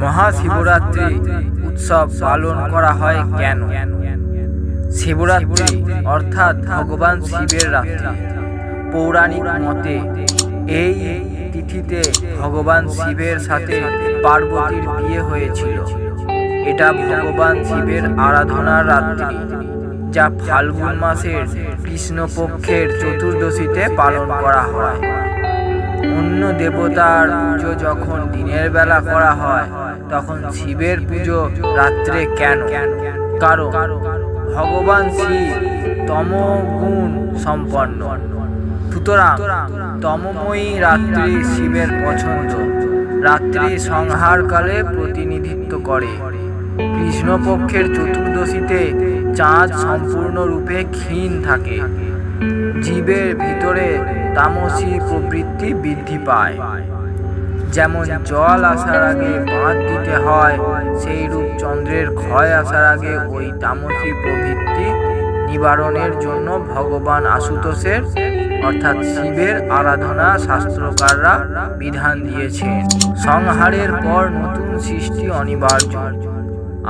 মহাশিবরাত্রি উৎসব পালন করা হয় কেন? শিবরাত্রি অর্থাৎ ভগবান শিবের রাত্রি। পৌরাণিক মতে, এই তিথিতে ভগবান শিবের সাথে পার্বতীর বিয়ে হয়েছিল। এটা ভগবান শিবের আরাধনার রাত্রি, যা ফাল্গুন মাসের কৃষ্ণপক্ষের চতুর্দশীতে পালন করা হয়। অন্য দেবতার পুজো যখন দিনের বেলা করা হয়, তখন শিবের পুজো রাত্রে কেন? কারণ ভগবান শিব তমগুণ সম্পন্ন। সুতরাং তমময়ী রাত্রি শিবের পছন্দ। রাত্রি সংহারকালে প্রতিনিধিত্ব করে। কৃষ্ণপক্ষের চতুর্দশীতে চাঁদ সম্পূর্ণরূপে ক্ষীণ থাকে। জীবের ভিতরে তামসী প্রবৃত্তি বৃদ্ধি পায়। যেমন জল আসার আগে বাঁধ দিতে হয়, সেই রূপ চন্দ্রের ক্ষয় আসার আগে ওই তামসী প্রবৃত্তি নিবারণের জন্য ভগবান আশুতোষের, অর্থাৎ শিবের আরাধনা শাস্ত্রকাররা বিধান দিয়েছেন। সংহারের পর নতুন সৃষ্টি অনিবার্য।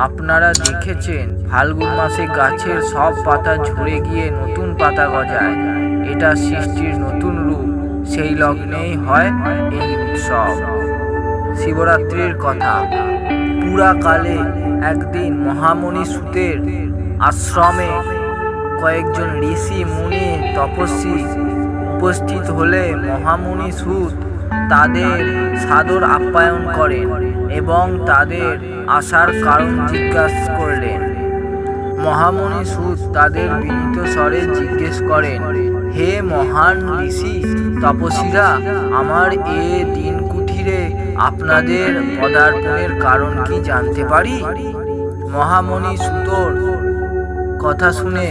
আপনারা দেখেছেন, ফাল্গুন মাসে গাছের সব পাতা ঝরে গিয়ে নতুন পাতা গজায়। এটা সৃষ্টির নতুন রূপ। সেই লগ্নেই হয় এই উৎসব। শিবরাত্রির কথা। পুরাকালে একদিন মহামণি সুতের আশ্রমে কয়েকজন ঋষি মুনি তপস্বী উপস্থিত হলে মহামুনি সুত তাদের সাদর আপ্যায়ন করেন এবং তাদের আসার কারণ জিজ্ঞাসা করলেন। মহামুনি সুত তাদের বিনীত স্বরে জিজ্ঞেস করেন, হে মহান ঋষি, তপস্বীরা, আমার এ দিন কুঠিরে আপনাদের পদার্পণের কারণ কি জানতে পারি? মহামণি সুতোর কথা শুনে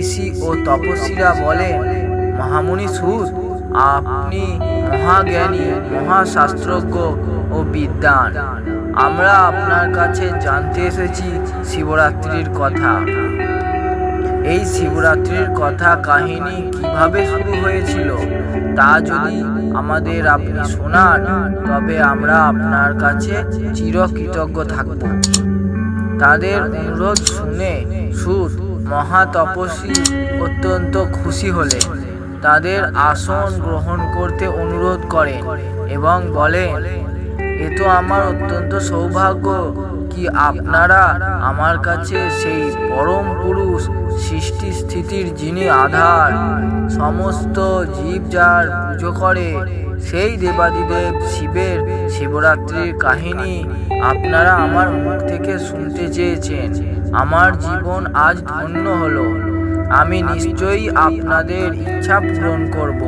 ঋষি ও তপস্বীরা বলেন, মহামণি সুত আপনি মহাজ্ঞানী, মহাশাস্ত্রজ্ঞ ও বিদ্যান আমরা আপনার কাছে জানতে এসেছি শিবরাত্রির কথা। এই শিবরাত্রির কথা কাহিনী কীভাবে শুরু হয়েছিল, তা যদি আমাদের আপনি শোনান, তবে আমরা আপনার কাছে চিরকৃতজ্ঞ থাকব। তাদের অনুরোধ শুনে সুর, মহাতপস্বী অত্যন্ত খুশি হলেন তাদের আসন গ্রহণ করতে অনুরোধ করেন এবং বলেন এ তো আমার অত্যন্ত সৌভাগ্য কি আপনারা আমার কাছে সেই পরম পুরুষ সৃষ্টি স্থিতির যিনি আধার, সমস্ত জীব যার পুজো করে, সেই দেবাদিদেব শিবের শিবরাত্রির কাহিনী আপনারা আমার মুখ থেকে শুনতে চেয়েছেন। আমার জীবন আজ ধন্য হলো। আমি নিশ্চয়ই আপনাদের ইচ্ছা পূরণ করব।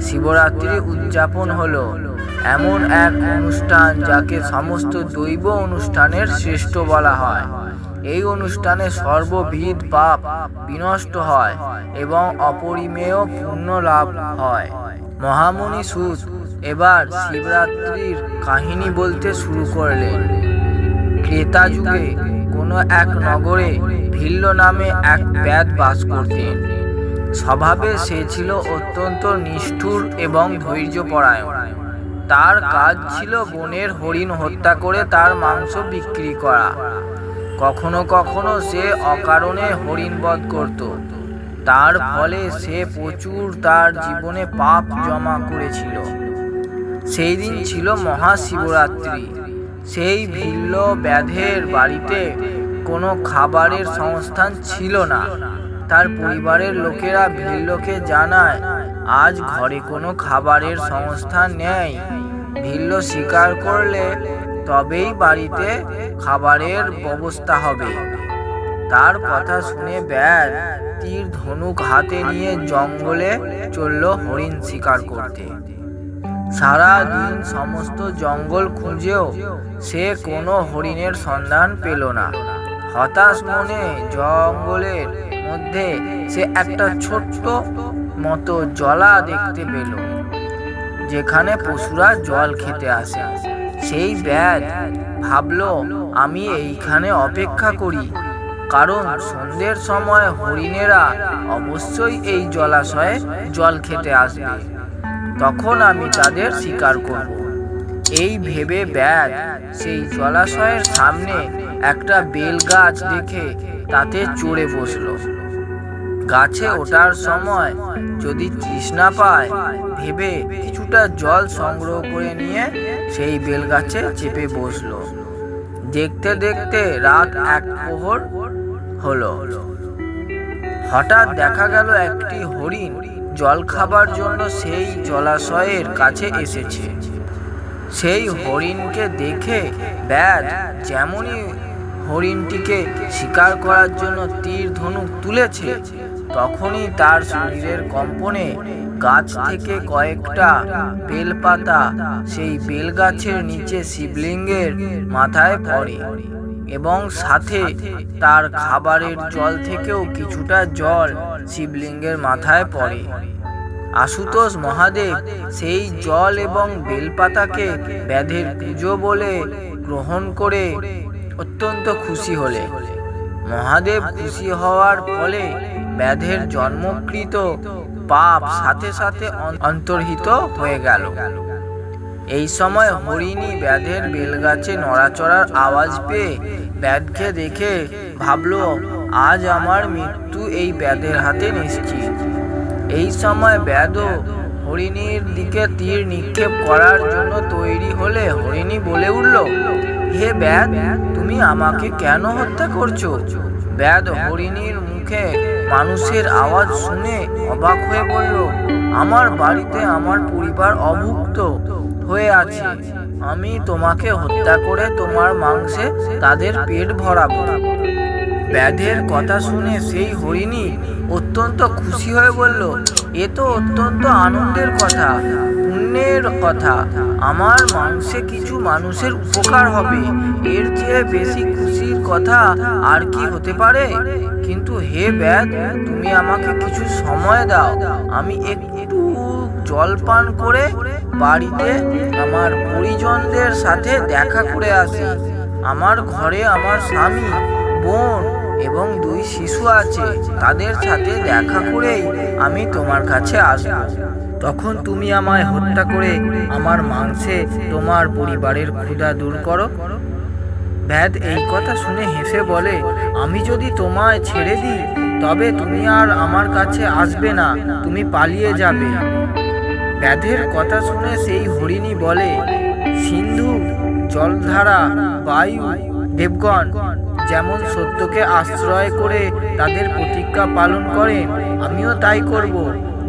শিবরাত্রি উদযাপন হলো। এমন এক অনুষ্ঠান যাকে সমস্ত দৈব অনুষ্ঠানের শ্রেষ্ঠ বলা হয়। এই অনুষ্ঠানে সর্ববিধ পাপ বিনষ্ট হয় এবং অপরিমেয় পুণ্য লাভ হয়। মহামণি সুদ এবার শিবরাত্রির কাহিনী বলতে শুরু করলেন। ক্রেতা যুগে কোনো এক নগরে ভিল্ল নামে এক ব্যাদ বাস করতেন। স্বভাবে সে ছিল অত্যন্ত নিষ্ঠুর এবং ধৈর্যপরায়ণ। তার কাজ ছিল বনের হরিণ হত্যা করে তার মাংস বিক্রি করা। কখনো কখনো সে অকারণে হরিণ বধ করত। তার ফলে সে প্রচুর তার জীবনে পাপ জমা করেছিল। সেই দিন ছিল মহাশিবরাত্রি। সেই ভিল্ল ব্যাধের বাড়িতে কোনো খাবারের সংস্থান ছিল না। তার পরিবারের লোকেরা ভিল্লকে জানায় আজ ঘরে কোনো খাবারের সংস্থা নেই। ভিল্ল স্বীকার করলে তবেই বাড়িতে খাবারের ব্যবস্থা হবে। তার কথা শুনে ব্যাগ তীর ধনুক হাতে নিয়ে জঙ্গলে চলল হরিণ শিকার করতে। সারা দিন সমস্ত জঙ্গল খুঁজেও সে কোনো হরিণের সন্ধান পেল না। হতাশ মনে জঙ্গলের মধ্যে সে একটা ছোট্ট মতো জলা দেখতে পেল, যেখানে পশুরা জল খেতে আসে। সেই ব্যাগ ভাবলো, আমি এইখানে অপেক্ষা করি, কারণ সন্ধ্যের সময় হরিণেরা অবশ্যই এই জলাশয়ে জল খেতে আসবে। তখন আমি তাদের শিকার করব। এই ভেবে ব্যাগ সেই জলাশয়ের সামনে একটা বেল গাছ দেখে তাতে চড়ে বসল। গাছে ওঠার সময় যদি তৃষ্ণা পায় ভেবে কিছুটা জল সংগ্রহ করে নিয়ে সেই বেল গাছে চেপে বসল। দেখতে দেখতে রাত এক প্রহর হলো। হঠাৎ দেখা গেল একটি হরিণ জল খাবার জন্য সেই জলাশয়ের কাছে এসেছে। সেই হরিণকে দেখে ব্যাদ যেমনই হরিণটিকে শিকার করার জন্য তীর ধনুক তুলেছে তখনই তার শরীরের কম্পনে গাছ থেকে কয়েকটা বেলপাতা সেই বেলগাছের নিচে শিবলিঙ্গের মাথায় পড়ে এবং সাথে তার খাবারের জল থেকেও কিছুটা জল শিবলিঙ্গের মাথায় পড়ে। আশুতোষ মহাদেব সেই জল এবং বেলপাতাকে ব্যাধের পুজো বলে গ্রহণ করে অত্যন্ত খুশি হলে মহাদেব খুশি হওয়ার ফলে ব্যাধের জন্মকৃত পাপ সাথে সাথে অন্তর্হিত হয়ে গেল। এই সময় হরিণী ব্যাধের বেলগাছে নড়াচড়ার আওয়াজ পেয়ে ব্যাধকে দেখে ভাবলো, আজ আমার মৃত্যু এই ব্যাধের হাতে নিশ্চিত। এই সময় ব্যাধ হরিণীর দিকে তীর নিক্ষেপ করার জন্য তৈরি হলে হরিণী বলে উঠল, হে ব্যাধ, তুমি আমাকে কেন হত্যা করছ? ব্যাধ হরিণীর মুখে মানুষের আওয়াজ শুনে অবাক হয়ে বলল, আমার বাড়িতে আমার পরিবার অভুক্ত হয়ে আছে। আমি তোমাকে হত্যা করে তোমার মাংসে তাদের পেট ভরাবো ব্যাধের কথা শুনে সেই হরিণী অত্যন্ত খুশি হয়ে বলল, এ তো অত্যন্ত আনন্দের কথা, পুণ্যের কথা। আমার মাংসে কিছু মানুষের উপকার হবে। এর চেয়ে বেশি খুশির কথা আর কি হতে পারে? কিন্তু হে ব্যাধ, তুমি আমাকে কিছু সময় দাও। আমি একটু জল পান করে বাড়িতে আমার পরিজনদের সাথে দেখা করে আসি। আমার ঘরে আমার স্বামী, বোন এবং দুই শিশু আছে। তাদের সাথে দেখা করেই আমি তোমার কাছে আসব। তখন তুমি আমায় হত্যা করে আমার মাংসে তোমার পরিবারের ক্ষুধা দূর করো। ভ্যাদ এই কথা শুনে হেসে বলে, আমি যদি তোমায় ছেড়ে দিই, তবে তুমি আর আমার কাছে আসবে না, তুমি পালিয়ে যাবে। ব্যাধের কথা শুনে সেই হরিণী বলে, সিন্ধু, জলধারা, বায়ু, দেবগণ, যেমন সত্যকে আশ্রয় করে তাদের প্রতিজ্ঞা পালন করে, আমিও তাই করব।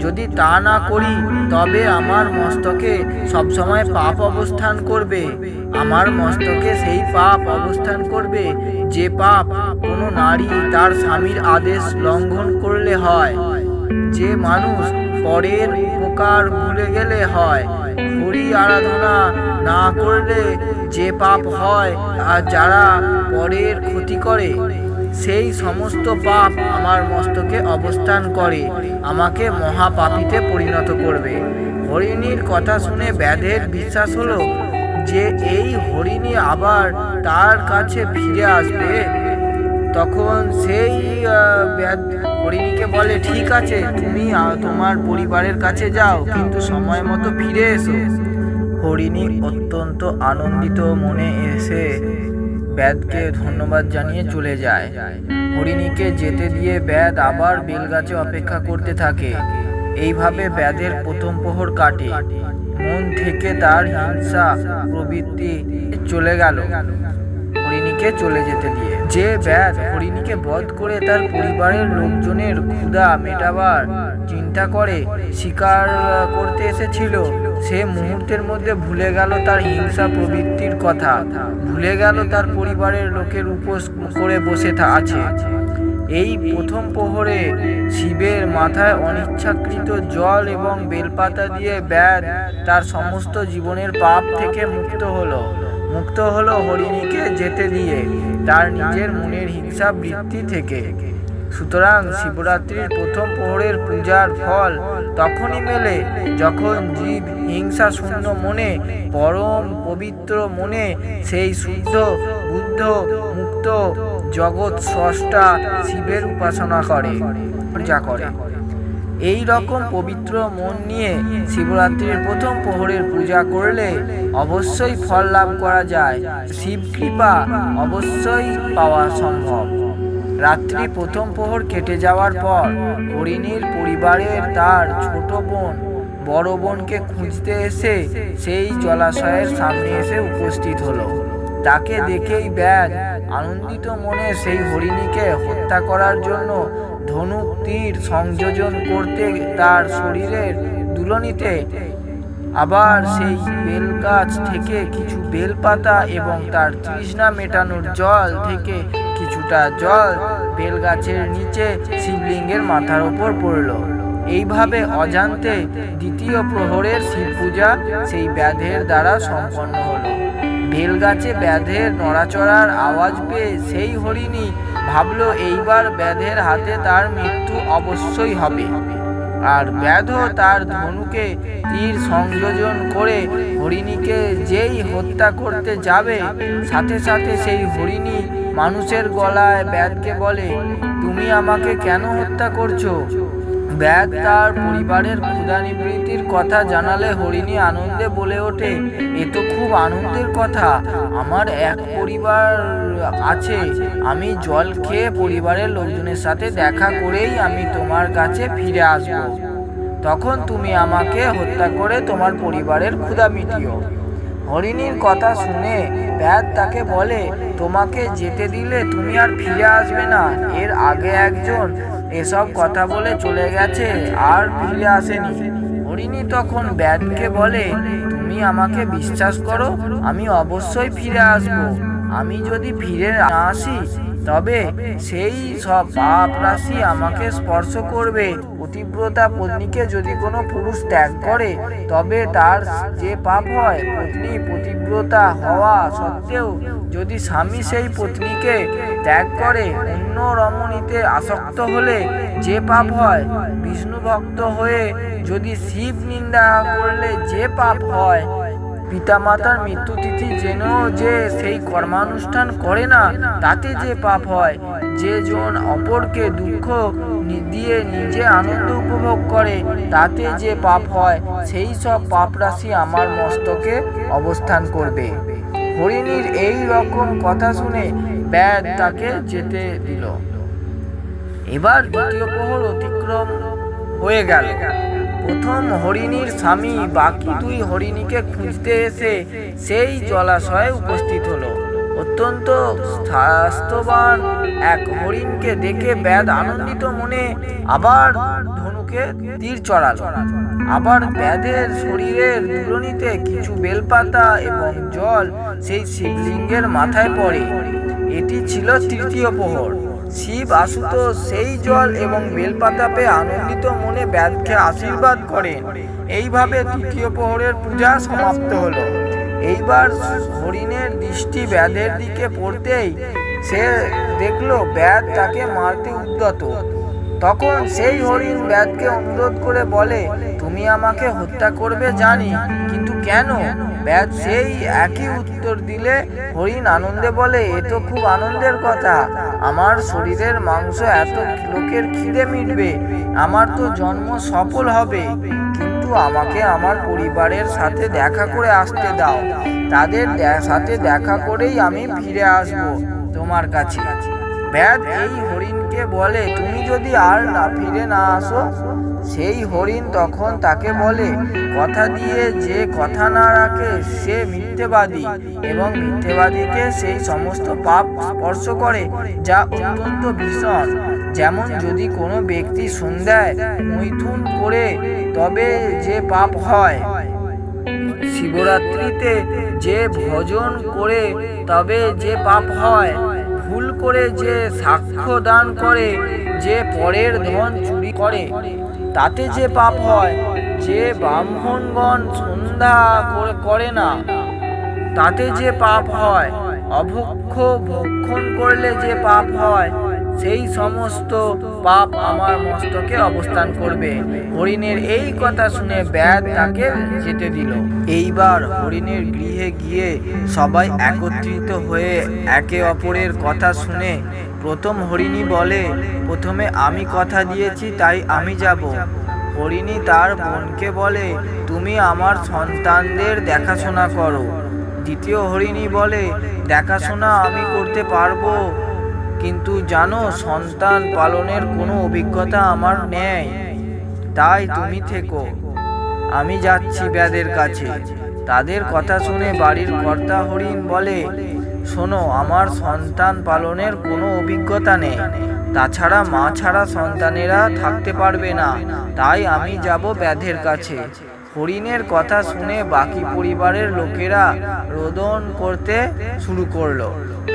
যদি তা না করি, তবে আমার মস্তকে সবসময় পাপ অবস্থান করবে। আমার মস্তকে সেই পাপ অবস্থান করবে, যে পাপ কোনো নারী তার স্বামীর আদেশ লঙ্ঘন করলে হয়। যে মানুষ পরের উপকার ভুলে গেলে হয়, হরি আরাধনা না করলে যে পাপ হয় আর যারা পরের ক্ষতি করে সেই সমস্ত পাপ আমার মস্তকে অবস্থান করে, আমাকে মহাপাপীতে পরিণত করবে। হরিণীর কথা শুনে ব্যাধের বিশ্বাস হলো যে এই হরিণী আবার তার কাছে ফিরে আসবে। তখন সেই হরিণীকে বলে, ঠিক আছে, তুমি তোমার পরিবারের কাছে যাও, কিন্তু সময় মতো ফিরে এসো। হরিণী অত্যন্ত আনন্দিত মনে এসে ব্যাদকে ধন্যবাদ জানিয়ে চলে যায়। হরিণীকে যেতে দিয়ে ব্যাদ আবার বেলগাছে অপেক্ষা করতে থাকে। এইভাবে ব্যাদের প্রথম প্রহর কাটে। মন থেকে তার হিংসা প্রবৃত্তি চলে গেল হরিণীকে চলে যেতে দিয়ে। যে ব্যাধ হরিণীকে বধ করে তার পরিবারের লোকজনের ক্ষুধা মেটাবার চিন্তা করে, শিকার করতে এসেছিল সে মুহূর্তের মধ্যে ভুলে গেল তার হিংসা প্রবৃত্তির কথা। ভুলে গেল তার পরিবারের লোকের উপোস করে বসে আছে। এই প্রথম প্রহরে শিবের মাথায় অনিচ্ছাকৃত জল এবং বেলপাতা দিয়ে ব্যাদ তার সমস্ত জীবনের পাপ থেকে মুক্ত হলো। মুক্ত হলো হরিণীকে যেতে দিয়ে তার নিজের মনের হিংসা বৃত্তি থেকে। সুতরাং শিবরাত্রির প্রথম প্রহরের পূজার ফল তখনই মেলে যখন জীব হিংসা শূন্য মনে, পরম পবিত্র মনে সেই শুদ্ধ, বুদ্ধ, মুক্ত জগৎ স্রষ্টা শিবের উপাসনা করে, পূজা করে। এই রকম পবিত্র মন নিয়ে শিবরাত্রির প্রথম প্রহরের পূজা করলে অবশ্যই ফল লাভ করা যায়। শিব কৃপা অবশ্যই পাওয়া সম্ভব। রাত্রি প্রথম প্রহর কেটে যাওয়ার পর, হরিণীর পরিবারের তার ছোট বোন, বড় বোনকে খুঁজতে এসে সেই জলাশয়ের সামনে এসে উপস্থিত হলো। তাকে দেখেই ব্যাগ, আনন্দিত মনে সেই হরিণীকে হত্যা করার জন্য ধনুক, তীর সংযোজন করতে তার শরীরের দুলনিতে আবার সেই বেল গাছ থেকে কিছু বেলপাতা এবং তার তৃষ্ণা মেটানোর জল থেকে কিছুটা জল বেল গাছের নিচে শিবলিঙ্গের মাথার ওপর পড়ল। এইভাবে অজান্তে দ্বিতীয় প্রহরের শিব পূজা সেই ব্যাধের দ্বারা সম্পন্ন হলো। বেলগাছে ব্যাধের নড়াচড়ার আওয়াজ পেয়ে সেই হরিণী ভাবল, এইবার ব্যাধের হাতে তার মৃত্যু অবশ্যই হবে। আর ব্যাধ তার ধনুকে তীর সংযোজন করে হরিণীকে যেই হত্যা করতে যাবে, সাথে সাথে সেই হরিণী মানুষের গলায় ব্যাধকে বলে, তুমি আমাকে কেন হত্যা করছ? ব্যাগ তার পরিবারের ক্ষুধা নিবৃত্তির কথা জানালে হরিণী আনন্দে বলে ওঠে, এ তো খুব আনন্দের কথা। আমার এক পরিবার আছে। আমি জল খেয়ে পরিবারের লোকজনের সাথে দেখা করেই আমি তোমার কাছে ফিরে আসব। তখন তুমি আমাকে হত্যা করে তোমার পরিবারের ক্ষুধা মিটিও হরিণীর কথা শুনে ব্যাদ তাকে বলে, তোমাকে যেতে দিলে তুমি আর ফিরে আসবে না। এর আগে একজন এসব কথা বলে চলে গেছে, আর ফিরে আসেনি। হরিণী তখন ব্যাটকে বলে, তুমি আমাকে বিশ্বাস করো, আমি অবশ্যই ফিরে আসব। আমি যদি ফিরে না আসি তবে সেই সব পাপ রাশি আমাকে স্পর্শ করবে। পতিব্রতা পত্নীকে যদি কোনো পুরুষ ত্যাগ করে, তবে তার যে পাপ হয়, পত্নী পতিব্রতা হওয়া সত্ত্বেও যদি স্বামী সেই পত্নীকে ত্যাগ করে, অন্য রমণীতে আসক্ত হলে যে পাপ হয় বিষ্ণু ভক্ত হয়ে যদি শিব নিন্দা করলে যে পাপ হয় পিতামাতার মৃত্যুতিথি যেন যে সেই কর্মানুষ্ঠান করে না, তাতে যে পাপ হয়, যে জন অপরকে দুঃখ দিয়ে নিজে আনন্দ উপভোগ করে, তাতে যে পাপ হয়, সেই সব পাপ রাশি আমার মস্তকে অবস্থান করবে। হরিণীর এই রকম কথা শুনে ব্যাদ তাকে যেতে দিল। এবার দ্বিতীয় প্রহর অতিক্রম হয়ে গেল। প্রথম হরিণীর স্বামী বাকি দুই হরিণীকে খুঁজতে এসে সেই জলাশয়ে উপস্থিত হলো। অত্যন্ত স্বাস্থ্যবান এক হরিণকে দেখে ব্যাদ আনন্দিত মনে আবার ধনুকে তীর চড়ালো। আবার ব্যাধের শরীরের দুলনিতে কিছু বেলপাতা এবং জল সেই শিবলিঙ্গের মাথায় পড়ে। এটি ছিল তৃতীয় প্রহর। শিব আশুত সেই জল এবং বেলপাতা পেয়ে আনন্দিত মনে ব্যাধকে আশীর্বাদ করেন। এইভাবে তৃতীয় প্রহরের পূজা সমাপ্ত হলো। এইবার হরিণের দৃষ্টি ব্যাধের দিকে পড়তেই সে দেখল ব্যাধ তাকে মারতে উদ্যত। তখন সেই হরিণ ব্যাধকে অনুরোধ করে বলে, তুমি আমাকে হত্যা করবে জানি, কিন্তু কেন? ব্যাধ সেই একই উত্তর দিলে হরিণ আনন্দে বলে, এ তো খুব আনন্দের কথা। আমার শরীরের মাংস এত লোকের খিদে মিটবে। আমার তো জন্ম সফল হবে। কিন্তু আমাকে আমার পরিবারের সাথে দেখা করে আসতে দাও। তাদের সাথে দেখা করেই আমি ফিরে আসব তোমার কাছে। ব্যাদ এই হরিণকে বলে, তুমি যদি আর না ফিরে না আসো সেই হরিণ তখন তাকে বলে, কথা দিয়ে যে কথা না রাখে, সে মিথ্যেবাদী এবং মিথ্যেবাদীকে সেই সমস্ত পাপ স্পর্শ করে, যা অত্যন্ত ভীষণ। যেমন যদি কোনো ব্যক্তি সন্ধ্যায় মৈথুন করে, তবে যে পাপ হয়। শিবরাত্রিতে যে ভজন করে, তবে যে পাপ হয়। ভুল করে যে সাক্ষ্য দান করে, যে পরের ধন চুরি করে। তাতে যে পাপ হয়, যে ব্রাহ্মণগণ সন্ধ্যা করে- না, তাতে যে পাপ হয়, অভক্ষ ভক্ষণ করলে যে পাপ হয়, সেই সমস্ত পাপ আমার মস্তকে অবস্থান করবে। হরিণের এই কথা শুনে ব্যাদ তাকে যেতে দিল। এইবার হরিণের গৃহে গিয়ে সবাই একত্রিত হয়ে একে অপরের কথা শুনে প্রথম হরিণী বলে, প্রথমে আমি কথা দিয়েছি, তাই আমি যাব। হরিণী তার বোনকে বলে, তুমি আমার সন্তানদের দেখাশোনা করো। দ্বিতীয় হরিণী বলে, দেখাশোনা আমি করতে পারব, কিন্তু জানো, সন্তান পালনের কোনো অভিজ্ঞতা আমার নেই, তাই তুমি থেকো। আমি যাচ্ছি ব্যাদের কাছে। তাদের কথা শুনে বাড়ির কর্তা হরিণ বলে শোনো, আমার সন্তান পালনের কোনো অভিজ্ঞতা নেই। তাছাড়া মা ছাড়া সন্তানেরা থাকতে পারবে না। তাই আমি যাব ব্যাধের কাছে। হরিণের কথা শুনে বাকি পরিবারের লোকেরা রোদন করতে শুরু করল।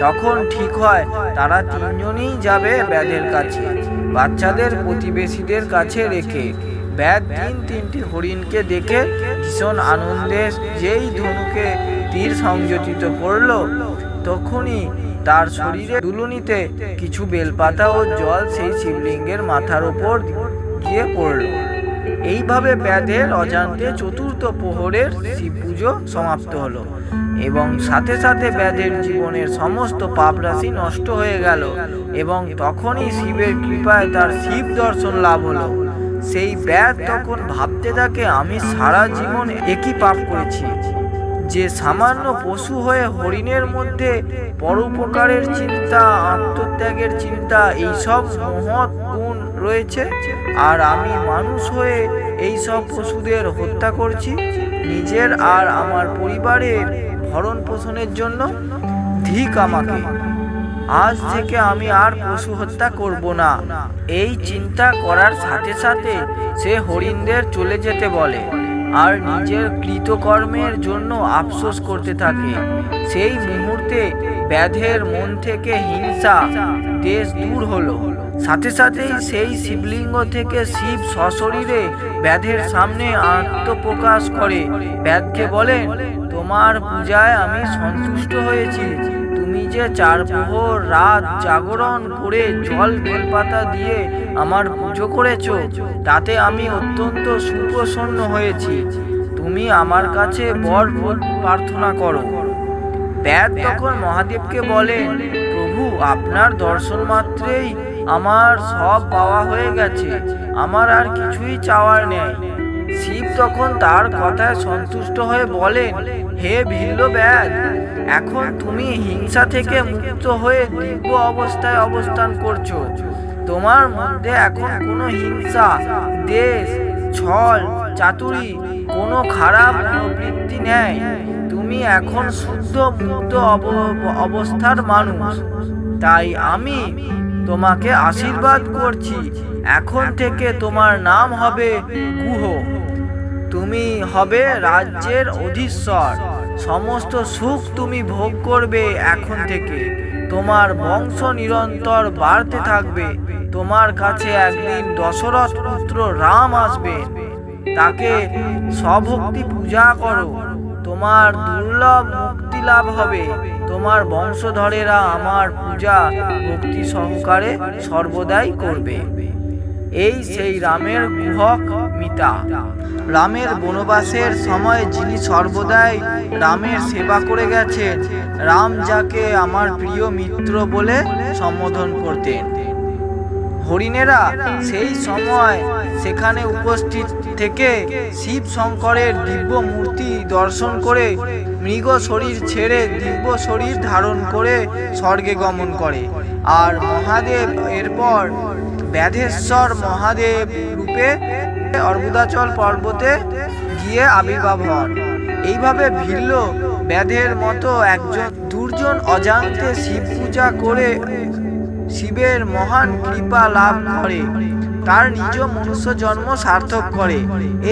তখন ঠিক হয়, তারা তিনজনই যাবে ব্যাধের কাছে। বাচ্চাদের প্রতিবেশীদের কাছে রেখে। ব্যাধ তিন তিনটি হরিণকে দেখে ভীষণ আনন্দে যেই ধনুকে তীর সংযোজিত করল তখনই তার শরীরে দুলুনিতে কিছু বেলপাতা ও জল সেই শিবলিঙ্গের মাথার ওপর গিয়ে পড়ল। এইভাবে ব্যাধের অজান্তে চতুর্থ প্রহরের শিব পুজো সমাপ্ত হলো এবং সাথে সাথে ব্যাধের জীবনের সমস্ত পাপ রাশি নষ্ট হয়ে গেল এবং তখনই শিবের কৃপায় তার শিব দর্শন লাভ হলো। সেই ব্যাধ তখন ভাবতে থাকে, আমি সারা জীবন একই পাপ করেছি। যে সামান্য পশু হয়ে হরিণের মধ্যে পরোপকারের চিন্তা, আত্মত্যাগের চিন্তা, এইসব মহৎ গুণ রয়েছে। আর আমি মানুষ হয়ে এই সব পশুদের হত্যা করছি নিজের আর আমার পরিবারের ভরণ পোষণের জন্য। ধিক আমাকে। আজ থেকে আমি আর পশু হত্যা করব না। এই চিন্তা করার সাথে সাথে সে হরিণদের চলে যেতে বলে। আর নিজের কৃতকর্মের জন্য আফসোস করতে থাকে। সেই মুহূর্তে ব্যাধের মন থেকে হিংসা দেশ দূর হলো। সাথে সাথেই সেই শিবলিঙ্গ থেকে শিব সশরীরে ব্যাধের সামনে আত্মপ্রকাশ করে। ব্যাধকে বলেন তোমার পূজায় আমি সন্তুষ্ট হয়েছি। তুমি যে চার প্রহর রাত জাগরণ করে জল বেলপাতা দিয়ে আমার পুজো করেছ, তাতে আমি অত্যন্ত সুপ্রসন্ন হয়েছি। তুমি আমার কাছে বর প্রার্থনা করো। ব্যাদ তখন মহাদেবকে বলেন প্রভু, আপনার দর্শন মাত্রেই আমার সব পাওয়া হয়ে গেছে। আমার আর কিছুই চাওয়ার নেই। শিব তখন তার কথায় সন্তুষ্ট হয়ে বলেন, হে ভিল্ল ব্যাদ এখন তুমি হিংসা থেকে মুক্ত হয়ে দিব্য অবস্থায় অবস্থান করছ। তোমার মধ্যে এখন কোনো হিংসা, দেশ, ছল, চাতুরি, কোনো খারাপ প্রবৃত্তি নেই। তুমি এখন শুদ্ধ, মুক্ত অব- অবস্থার মানুষ। তাই আমি তোমাকে আশীর্বাদ করছি। এখন থেকে তোমার নাম হবে কুহ। তুমি হবে রাজ্যের অধীশ্বর। সমস্ত সুখ তুমি ভোগ করবে এখন থেকে। তোমার বংশ নিরন্তর বাড়তে থাকবে। তোমার কাছে একদিন দশরথ পুত্র রাম আসবে। তাকে স্বভক্তি পূজা করো। তোমার দুর্লভ মুক্তি লাভ হবে। তোমার বংশধরেরা আমার পূজা ভক্তি সহকারে সর্বদাই করবে। এই সেই রামের গুহক মিতা। রামের বনবাসের সময় যিনি সর্বদাই রামের সেবা করে গেছেন, রাম যাকে আমার প্রিয় মিত্র বলে সম্বোধন করতেন। হরিণেরা সেই সময় সেখানে উপস্থিত থেকে শিব শঙ্করের দিব্য মূর্তি দর্শন করে মৃগ শরীর ছেড়ে দিব্য শরীর ধারণ করে স্বর্গে গমন করে। আর মহাদেব এরপর ব্যাধেশ্বর মহাদেব রূপে অর্বুদাচল পর্বতে গিয়ে আবির্ভাব হন। এইভাবে ভিল্ল ব্যাধের মতো একজন দুর্জন অজান্তে শিব পূজা করে শিবের মহান কৃপা লাভ করে। তার নিজ মনুষ্য জন্ম সার্থক করে।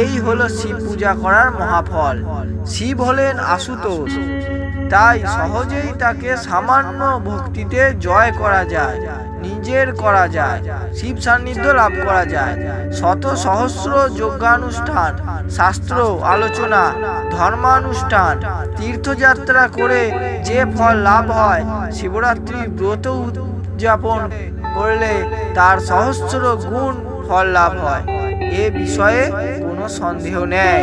এই হলো শিব পূজা করার মহাফল। শিব হলেন আশুতোষ। তাই সহজেই তাকে সামান্য ভক্তিতে জয় করা যায়, নিজের করা যায়, শিব সান্নিধ্য লাভ করা যায়। শত সহস্র যজ্ঞানুষ্ঠান, শাস্ত্র, আলোচনা, ধর্মানুষ্ঠান, তীর্থযাত্রা করে যে ফল লাভ হয় শিবরাত্রি ব্রত উদযাপন করলে তার সহস্র গুণ ফল লাভ হয়। এ বিষয়ে কোনো সন্দেহ নেই।